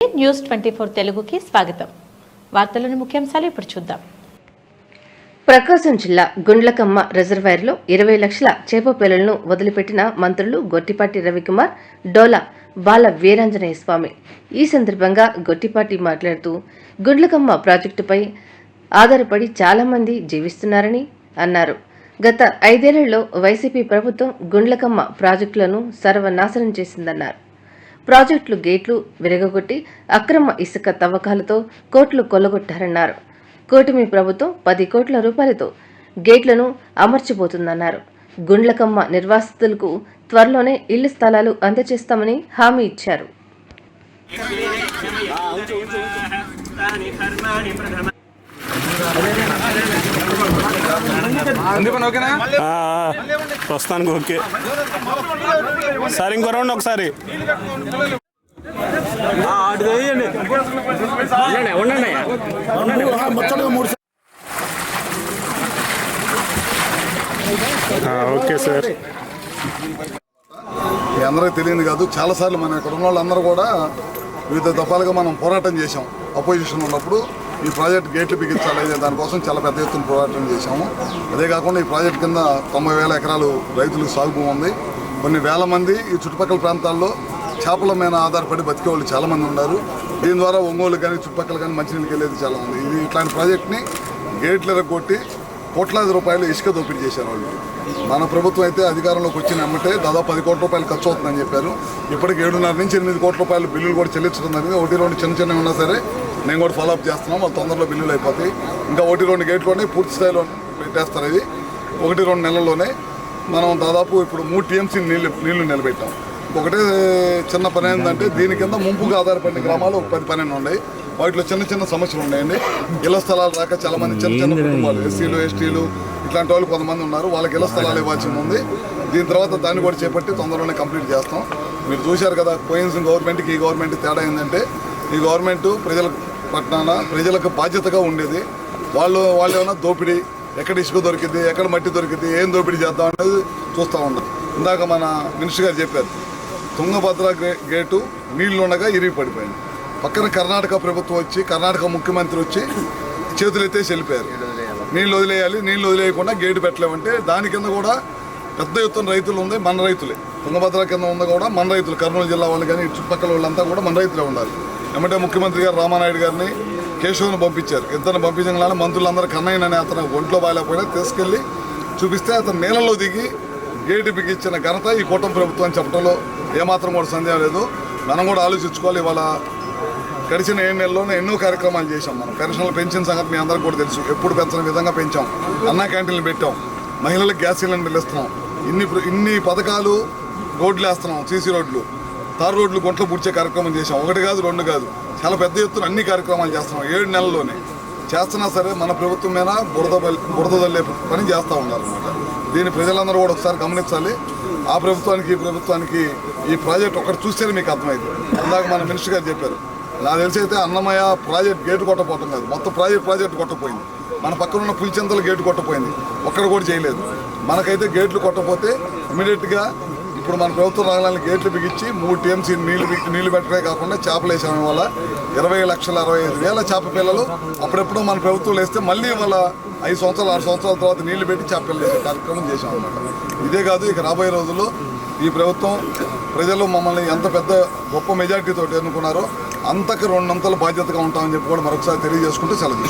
News twenty four తెలుగుకి స్వాగతం. వార్తలను ముఖ్యాంశాలు ఇప్పుడు చూద్దాం. ప్రకాశం జిల్లా గుండ్లకమ్మ రిజర్వాయర్లో ఇరవై లక్షల చేప పిల్లలను వదిలిపెట్టిన మంత్రులు గొట్టిపాటి రవికుమార్ డోలా బాల వీరాంజనేయ స్వామి. ఈ సందర్భంగా గొట్టిపాటి మాట్లాడుతూ గుండ్లకమ్మ ప్రాజెక్టుపై ఆధారపడి చాలా మంది జీవిస్తున్నారని అన్నారు. గత ఐదేళ్ళలో వైసీపీ ప్రభుత్వం గుండ్లకమ్మ ప్రాజెక్టులను సర్వనాశనం చేసిందన్నారు. ప్రాజెక్టులు గేట్లు విరగగొట్టి అక్రమ ఇసుక తవ్వకాలతో కోట్లు కొల్లగొట్టారన్నారు. కూటమి ప్రభుత్వం పది కోట్ల రూపాయలతో గేట్లను అమర్చిపోతుందన్నారు గుండ్లకమ్మ నిర్వాసితులకు త్వరలోనే ఇళ్ళ స్థలాలు అందజేస్తామని హామీ ఇచ్చారు. ప్రస్తుతానికి ఓకే. సార్ ఇంకో రౌండ్ ఒకసారి. ఆ, ఓకే సార్. అందరికీ తెలియదు కాదు చాలాసార్లు మన ఇక్కడ ఉన్న వాళ్ళందరూ కూడా వివిధ దఫాలుగా మనం పోరాటం చేశాం. అపోజిషన్ ఉన్నప్పుడు ఈ ప్రాజెక్ట్ గేట్లు బిగించాలి అనే దానికోసం చాలా పెద్ద ఎత్తున పోరాటం చేశాము. అదే కాకుండా ఈ ప్రాజెక్ట్ కింద తొంభై వేల ఎకరాలు రైతులకు సాగు ఉంది. కొన్ని వేల మంది ఈ చుట్టుపక్కల ప్రాంతాల్లో చేపల మీద ఆధారపడి బతికే వాళ్ళు చాలామంది ఉన్నారు. దీని ద్వారా ఒంగోలు కానీ చుట్టుపక్కల కానీ మంచినీళ్ళకి వెళ్ళేది చాలా ఉంది. ఇది ఇట్లాంటి ప్రాజెక్ట్ని గేట్లు ఎరగొట్టి కోట్లాది రూపాయలు ఇసుక దోపిడీ చేశారు వాళ్ళు. మన ప్రభుత్వం అయితే అధికారంలోకి వచ్చిన అమ్మటే దాదాపు పది కోట్ల రూపాయలు ఖర్చు అవుతుందని చెప్పారు. ఇప్పటికి ఏడున్నర నుంచి ఎనిమిది కోట్ల రూపాయలు బిల్లులు కూడా చెల్లించడం జరిగింది. ఒకటి రెండు చిన్న చిన్నవి ఉన్నా సరే నేను కూడా ఫాలోఅప్ చేస్తున్నాం వాళ్ళు తొందరలో బిల్లులు అయిపోతాయి. ఇంకా ఒకటి రెండు గేట్లోనే పూర్తి స్థాయిలో పెట్టేస్తారు ఇది. ఒకటి రెండు నెలల్లోనే మనం దాదాపు ఇప్పుడు మూడు టీఎంసీ నీళ్ళు నీళ్ళు నిలబెట్టాం. ఒకటే చిన్న పని ఏంటంటే దీని కింద ముంపుగా ఆధారపడిన గ్రామాలు ఒక పది పన్నెండు ఉన్నాయి. వాటిలో చిన్న చిన్న సమస్యలు ఉన్నాయండి. ఇళ్ళ స్థలాలు రాక చాలా మంది చిన్న చిన్న కుటుంబాలు ఎస్సీలు ఎస్టీలు ఇట్లాంటి వాళ్ళు కొంతమంది ఉన్నారు. వాళ్ళకి ఇళ్ళ స్థలాలు ఇవ్వాల్సి ఉంది. దీని తర్వాత దాన్ని కూడా చేపట్టి తొందరలోనే కంప్లీట్ చేస్తాం. మీరు చూశారు కదా పోయిన గవర్నమెంట్కి ఈ గవర్నమెంట్ తేడా ఏంటంటే ఈ గవర్నమెంట్ ప్రజల పట్టణాన ప్రజలకు బాధ్యతగా ఉండేది. వాళ్ళు వాళ్ళు ఏమైనా దోపిడీ ఎక్కడ ఇసుక దొరికింది ఎక్కడ మట్టి దొరికింది ఏం దోపిడీ చేద్దాం అనేది చూస్తూ ఉండదు ఇందాక మన మినిస్టర్ గారు చెప్పారు తుంగభద్ర గే- గేటు నీళ్ళు ఉండగా ఇరిగి పడిపోయింది. పక్కన కర్ణాటక ప్రభుత్వం వచ్చి కర్ణాటక ముఖ్యమంత్రి వచ్చి చేతులైతే చెల్లిపోయారు. వెళ్ళిపోయారు నీళ్ళు వదిలేయాలి నీళ్ళు వదిలేయకుండా గేటు పెట్టలేమంటే దాని కింద కూడా పెద్ద ఎత్తున రైతులు ఉంది మన రైతులే. తుంగభద్ర కింద ఉంది కూడా మన రైతులు కర్నూలు జిల్లా వాళ్ళు కానీ చుట్టుపక్కల వాళ్ళంతా కూడా మన రైతులే ఉండాలి. ఏమంటే ముఖ్యమంత్రి గారు రామానాయుడు గారిని కేశవ్ని పంపించారు. ఇద్దరిని పంపించగానే మంత్రులందరూ కన్నయ్య అనే అతను ఒంట్లో బాగాలేకపోయినా తీసుకెళ్ళి చూపిస్తే అతను నీళ్ళలో దిగి గేటు బిగించిన ఘనత ఈ కూటమి ప్రభుత్వం చెప్పడంలో ఏమాత్రం కూడా సందేహం లేదు. మనం కూడా ఆలోచించుకోవాలి ఇవాళ గడిచిన ఏడు నెలల్లోనే ఎన్నో కార్యక్రమాలు చేశాం మనం. పెన్షన్లు పెంచిన సంగతి మీ అందరికీ కూడా తెలుసు. ఎప్పుడు పెంచిన విధంగా పెంచాం. అన్నా క్యాంటీన్లు పెట్టాం. మహిళలకు గ్యాస్ సిలిండర్లు ఇస్తున్నాం. ఇన్ని ఇన్ని పథకాలు రోడ్లు వేస్తున్నాం సీసీ రోడ్లు. తారు రోడ్లు గుంటలు పూడ్చే కార్యక్రమం చేసాం ఒకటి కాదు రెండు కాదు. చాలా పెద్ద ఎత్తున అన్ని కార్యక్రమాలు చేస్తున్నాం. ఏడు నెలల్లోనే. చేస్తున్నా సరే మన ప్రభుత్వం మీద బురద బురద తల్లే పని చేస్తూ ఉండాలన్నమాట. దీన్ని ప్రజలందరూ కూడా ఒకసారి గమనించాలి. ఆ ప్రభుత్వానికి ఈ ప్రభుత్వానికి ఈ ప్రాజెక్ట్ ఒకటి చూస్తేనే మీకు అర్థమైంది. ఇందాక మన మినిస్టర్ గారు చెప్పారు. నాకు తెలిసి అయితే అన్నమయ్య ప్రాజెక్ట్ గేటు కొట్టపోవటం కాదు. మొత్తం ప్రాజెక్ట్ ప్రాజెక్ట్ కొట్టపోయింది మన పక్కన ఉన్న పులిచెంతల గేటు కొట్టపోయింది ఒక్కడ కూడా చేయలేదు. మనకైతే గేట్లు కొట్టపోతే ఇమీడియట్గా ఇప్పుడు మన ప్రభుత్వం రంగాలను గేట్లు బిగించి మూడు టీఎంసీ నీళ్ళు నీళ్ళు పెట్టడమే కాకుండా చేపలు వేసాము వల్ల ఇరవై లక్షల అరవై ఐదు వేల చేప పిల్లలు అప్పుడెప్పుడు మన ప్రభుత్వం వేస్తే మళ్ళీ వాళ్ళ ఐదు సంవత్సరాలు ఆరు సంవత్సరాల తర్వాత నీళ్ళు పెట్టి చేప పిల్లలు వేసే కార్యక్రమం చేసాం అనమాట ఇదే కాదు ఇక రాబోయే రోజుల్లో ఈ ప్రభుత్వం ప్రజలు మమ్మల్ని ఎంత పెద్ద గొప్ప మెజార్టీతో ఎన్నుకున్నారో అంతకు రెండంతల బాధ్యతగా ఉంటామని చెప్పి కూడా మరొకసారి తెలియజేసుకుంటూ సెలవు